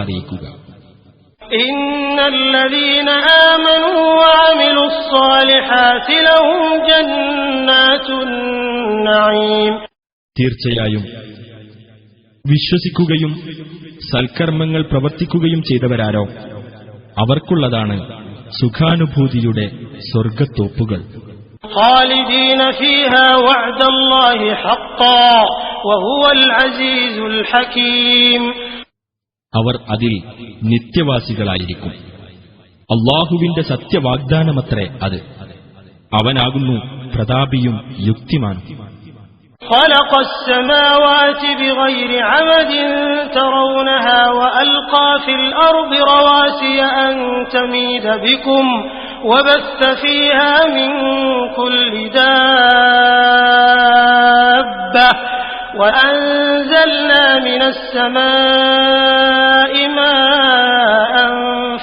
അറിയിക്കുക. തീർച്ചയായും വിശ്വസിക്കുകയും സൽക്കർമ്മങ്ങൾ പ്രവർത്തിക്കുകയും ചെയ്തവരാരോ? അവർക്കുള്ളതാണ് സുഖാനുഭൂതിയുടെ സ്വർഗത്തോപ്പുകൾ അവർ അതിൽ നിത്യവാസികളായിരിക്കും അള്ളാഹുവിന്റെ സത്യവാഗ്ദാനമത്രേ അത് അവനാകുന്നു പ്രതാപിയും യുക്തിമാനും خلق السماوات بغير عمد ترونها وألقى في الأرض رواسي أن تميد بكم وبث فيها من كل دابة وأنزلنا من السماء ماء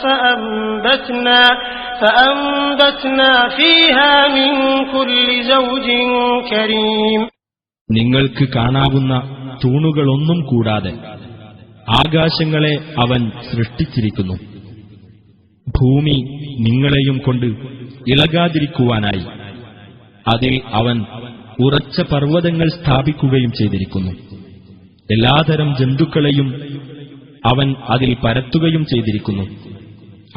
فأنبتنا فأنبتنا فيها من كل زوج كريم നിങ്ങൾക്ക് കാണാവുന്ന തൂണുകളൊന്നും കൂടാതെ ആകാശങ്ങളെ അവൻ സൃഷ്ടിച്ചിരിക്കുന്നു ഭൂമി നിങ്ങളെയും കൊണ്ട് ഇളകാതിരിക്കുവാനായി അതിൽ അവൻ ഉറച്ച പർവതങ്ങൾ സ്ഥാപിക്കുകയും ചെയ്തിരിക്കുന്നു. എല്ലാതരം ജന്തുക്കളെയും അവൻ അതിൽ പരത്തുകയും ചെയ്തിരിക്കുന്നു.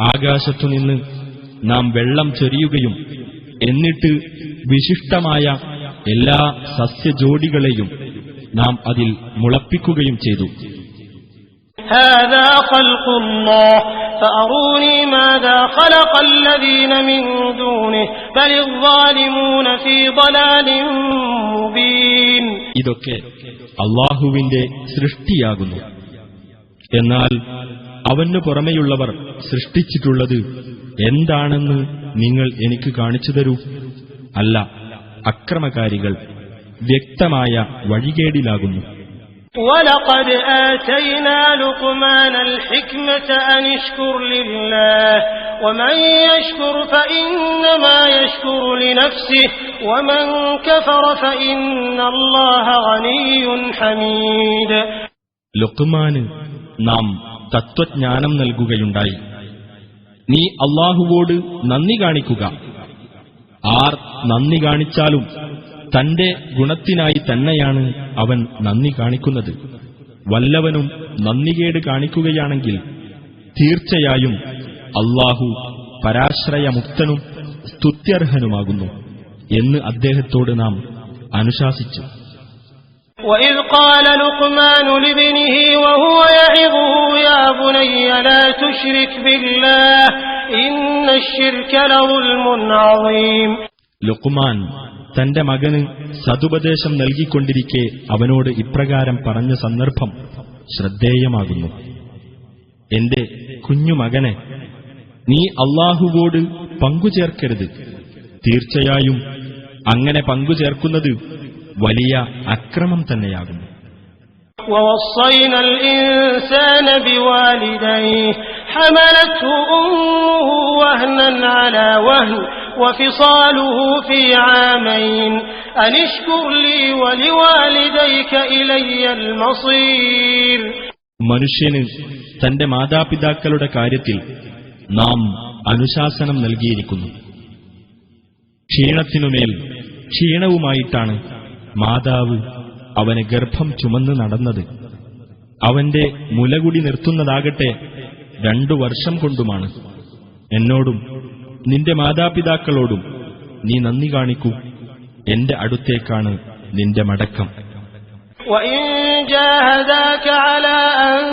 ആകാശത്തുനിന്ന് നാം വെള്ളം ചൊരിയുകയും എന്നിട്ട് വിശിഷ്ടമായ എല്ലാ സസ്യജോഡികളെയും നാം അതിൽ മുളപ്പിക്കുകയും ചെയ്തു. ഇതാണ് ഇതൊക്കെ അള്ളാഹുവിന്റെ സൃഷ്ടിയാകുന്നു എന്നാൽ അവനു പുറമെയുള്ളവർ സൃഷ്ടിച്ചിട്ടുള്ളത് എന്താണെന്ന് നിങ്ങൾ എനിക്ക് കാണിച്ചു തരൂ അല്ല അക്രമകാരികൾ വ്യക്തമായ വഴികേടിലാകുന്നു ولقد آتينا لقمان الحكمة أن اشكر لله ومن يشكر فإنما يشكر لنفسه ومن كفر فإن الله غني حميد ലുക്മാന് നാം തത്വജ്ഞാനം നൽകുകയുണ്ടായി നീ അള്ളാഹുവോട് നന്ദി കാണിക്കുക ആർ നന്ദി കാണിച്ചാലും തന്റെ ഗുണത്തിനായി തന്നെയാണ് അവൻ നന്ദി കാണിക്കുന്നത് വല്ലവനും നന്ദികേട് കാണിക്കുകയാണെങ്കിൽ തീർച്ചയായും അള്ളാഹു പരാശ്രയമുക്തനും സ്തുത്യർഹനുമാകുന്നു എന്ന് അദ്ദേഹത്തോട് നാം അനുശാസിച്ചു وإذ قال لقمان لابنه وهو يعظه يا بني لا تشرك بالله إن الشرك لظلم عظيم ലുക്കുമാൻ തന്റെ മകന് സതുപദേശം നൽകിക്കൊണ്ടിരിക്കെ അവനോട് ഇപ്രകാരം പറഞ്ഞ സന്ദർഭം ശ്രദ്ധേയമാകുന്നു എന്റെ കുഞ്ഞുമകനെ നീ അള്ളാഹുവോട് പങ്കുചേർക്കരുത് തീർച്ചയായും അങ്ങനെ പങ്കുചേർക്കുന്നത് വലിയ അക്രമം തന്നെയാകുന്നു ووصينا الإنسان بوالديه حملته أمه وهنا على وهن وفصاله في عامين أن اشكر لي ولوالديك إلي المصير മനുഷ്യന് തന്റെ മാതാപിതാക്കളുടെ കാര്യത്തിൽ നാം അനുശാസനം നൽകിയിരിക്കുന്നു ക്ഷീണത്തിനുമേൽ ക്ഷീണവുമായിട്ടാണ് മാതാവ് അവന് ഗർഭം ചുമന്ന് നടന്നത് അവന്റെ മുലകുടി നിർത്തുന്നതാകട്ടെ രണ്ടു വർഷം കൊണ്ടുമാണ് എന്നോടും നിന്റെ മാതാപിതാക്കളോടും നീ നന്ദി കാണിക്കൂ എന്റെ അടുത്തേക്കാണ് നിന്റെ മടക്കം وإن جاهداك على أن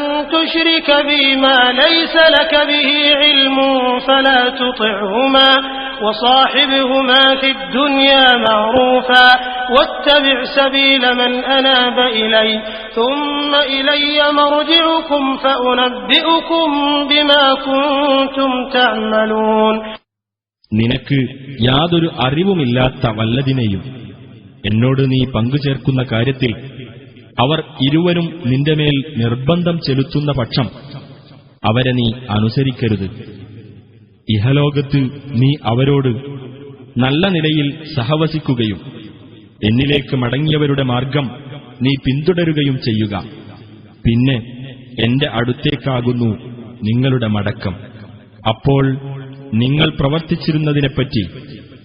تشرك بي ما ليس لك به علم فلا تطعهما وصاحبهما في الدنيا معروفا واتبع سبيل من أناب إلي ثم إلي مرجعكم فأنبئكم بما كنتم تعملون നിനക്ക് യാതൊരു അറിവുമില്ലാത്ത വല്ലതിനെയും എന്നോട് നീ പങ്കുചേർക്കുന്ന കാര്യത്തിൽ അവർ ഇരുവരും നിന്റെ മേൽ നിർബന്ധം ചെലുത്തുന്ന പക്ഷം അവരെ നീ അനുസരിക്കരുത്. ഇഹലോകത്ത് നീ അവരോട് നല്ല നിലയിൽ സഹവസിക്കുകയും എന്നിലേക്ക് മടങ്ങിയവരുടെ മാർഗം നീ പിന്തുടരുകയും ചെയ്യുക. പിന്നെ എന്റെ അടുത്തേക്കാകുന്നു നിങ്ങളുടെ മടക്കം. അപ്പോൾ നിങ്ങൾ പ്രവർത്തിച്ചിരുന്നതിനെപ്പറ്റി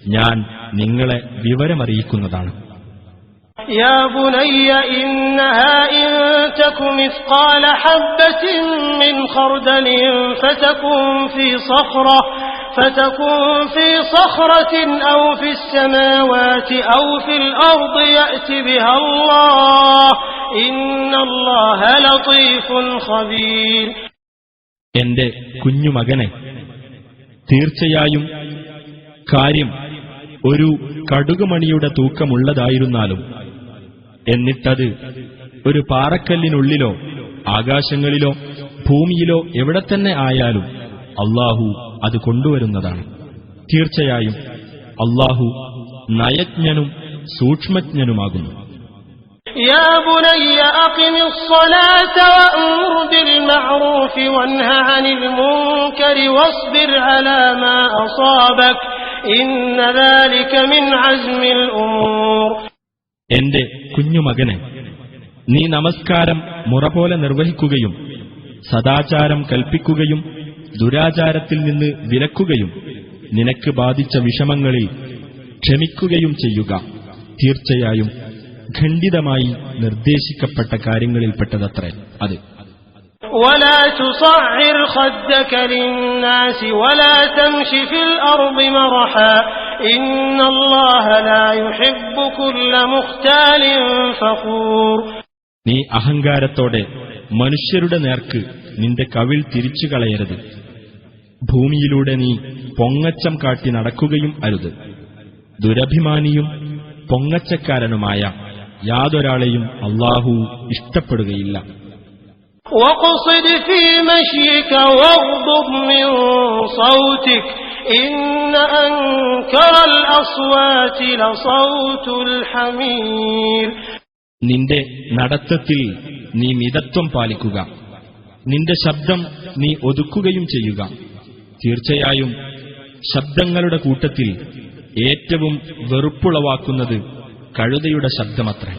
ഞാൻ നിങ്ങളെ വിവരമറിയിക്കുന്നതാണ്. يا بني إنها إن تك مثقال حبة من خردل فتكن في صخرة فتكن في صخرة أو في السماوات أو في الأرض يأت بها الله إن الله لطيف خبير എന്റെ കുഞ്ഞുമകനെ തീർച്ചയായും കാര്യം ഒരു കടുകുമണിയുടെ തൂക്കമുള്ളതായിരുന്നാലും എന്നിട്ടത് ഒരു പാറക്കല്ലിനുള്ളിലോ ആകാശങ്ങളിലോ ഭൂമിയിലോ എവിടെ തന്നെ ആയാലും അള്ളാഹു അത് കൊണ്ടുവരുന്നതാണ് തീർച്ചയായും അള്ളാഹു നയജ്ഞനും സൂക്ഷ്മജ്ഞനുമാകുന്നു يا بني أقم الصلاة وأمر بالمعروف وانه عن المنكر واصبر على ما أصابك إن ذلك من عزم الأمور എന്റെ കുഞ്ഞുമകനെ നീ നമസ്കാരം മുറ പോലെ നിർവഹിക്കുകയും സദാചാരം കൽപ്പിക്കുകയും ദുരാചാരത്തിൽ നിന്ന് വിലക്കുകയും നിനക്ക് ബാധിച്ച വിഷമങ്ങളിൽ ക്ഷമിക്കുകയും ചെയ്യുക തീർച്ചയായും ഖണ്ഡിതമായി നിർദ്ദേശിക്കപ്പെട്ട കാര്യങ്ങളിൽപ്പെട്ടതത്രേ അത് ولا تصعر خدك للناس ولا تمش في الأرض مرحا إن الله لا يحب كل مختال فخور നീ അഹങ്കാരത്തോടെ മനുഷ്യരുടെ നേർക്ക് നിന്റെ കവിൾ തിരിച്ചു കളയരുത് ഭൂമിയിലൂടെ നീ പൊങ്ങച്ചം കാട്ടി നടക്കുകയും അരുത് ദുരഭിമാനിയും പൊങ്ങച്ചക്കാരനുമായ യാതൊരാളെയും അള്ളാഹു ഇഷ്ടപ്പെടുകയില്ല واقصد في مشيك واغضض من صوتك إن أنكر الأصوات لصوت الحمير നിന്റെ നടത്തത്തിൽ നീ മിതത്വം പാലിക്കുക നിന്റെ ശബ്ദം നീ ഒതുക്കുകയും ചെയ്യുക തീർച്ചയായും ശബ്ദങ്ങളുടെ കൂട്ടത്തിൽ ഏറ്റവും വെറുപ്പുളവാക്കുന്നത് കഴുതയുടെ ശബ്ദമത്രേ